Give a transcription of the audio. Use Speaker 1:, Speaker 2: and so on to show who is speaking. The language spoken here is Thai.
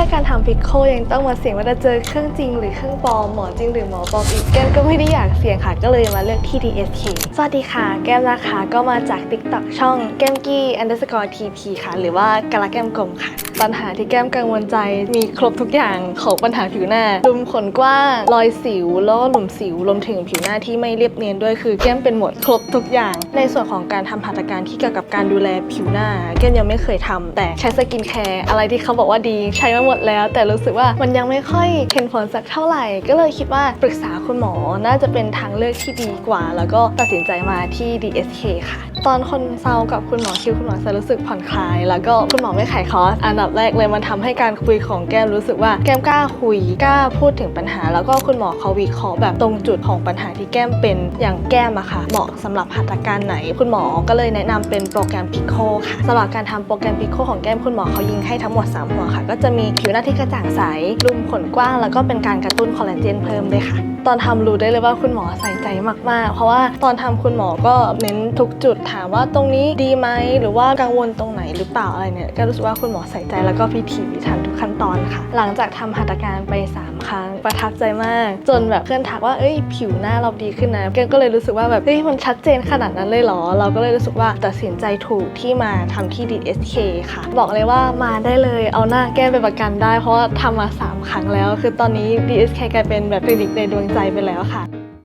Speaker 1: ค่การทำพิกโคยังต้องมาเสี่ยงว่าจะเจอเครื่องจริง หรือเครื่องปลอมหมอจริงหรือหมอปลอมอีกแก้มก็ไม่ได้อยากเสี่ยงค่ะก็เลยมาเลือกที่ DSK สวัสดีค่ะ แก้มนะคะก็มาจาก TikTok ช่องแก้มกี้ underscore TP ค่ะ หรือว่ากะละแก้มกลมค่ะ ปัญหาที่แก้มกังวลใจมีครบทุกอย่างของปัญหาผิวหน้ารุมขนกว้างรอยสิวแล้วก็หลุมสิวรวมถึงผิวหน้าที่ไม่เรียบเนียนด้วยคือแก้มเป็นหมดครบทุกอย่าง ในส่วนของการทำหัตถการที่เกี่ยวกับการดูแลผิวหน้า แก้มยังไม่เคยทำแต่ใช้สกินแคร์อะไรที่เขาบอกว่าดีใช้มาหมดแล้ว แต่รู้สึกว่ามันยังไม่ค่อยเห็นผลสักเท่าไหร่ ก็เลยคิดว่าปรึกษาคุณหมอน่าจะเป็นทางเลือกที่ดีกว่า แล้วก็ตัดสินใจมาที่ DSK ค่ะ ตอนคนเซากับคุณหมอคิวคุณหมอจะรู้สึกผ่อนคลาย แล้วก็คุณหมอไม่ขายคอร์สอันดับแรกเลยมันทำให้การคุยของแก้มรู้สึกว่าแก้มกล้าคุยกล้าพูดถึงปัญหา แล้วก็คุณหมอเขาวิเคราะห์แบบตรงจุดของปัญหาที่แก้มเป็นอย่างแก้มอะค่ะเหมาะสำหรับหัตถการไหน คุณหมอก็เลยแนะนำเป็นโปรแกรมพิโคค่ะสำหรับการทำโปรแกรมพิโคของแก้มคุณหมอเขายิงให้ทั้งหมดสามหัวค่ะ ก็จะมีผิวหน้าที่กระจ่างใสรุมขนกว้าง แล้วก็เป็นการกระตุ้นคอลลาเจนเพิ่มด้วยค่ะ ตอนทำรู้ได้เลยว่าคุณหมอใส่ใจมากๆ เพราะว่าตอนทำคุณหมอก็เน้นทุกจุดถามว่าตรงนี้ดีไหมหรือว่ากังวลตรงไหนหรือเปล่าอะไรเนี่ยก็รู้สึกว่าคุณหมอใส่ใจแล้วก็พิถีพิถันทุกขั้นตอนค่ะ หลังจากทำหัตถการไป3 ครั้งประทับใจมาก จนแบบเพื่อนทักว่าเอ้ยผิวหน้าเราดีขึ้นนะแกก็เลยรู้สึกว่าแบบเฮ้ยมันชัดเจนขนาดนั้นเลยเหรอ เราก็เลยรู้สึกว่าตัดสินใจถูกที่มาทำที่ DSK ค่ะ บอกเลยว่ามาได้เลยเอาหน้าแก้มไปประกันได้ เพราะว่าทำมา 3 ครั้งแล้ว คือตอนนี้ DSK กลายเป็นแบบคลินิกในดวงใจไปแล้วค่ะ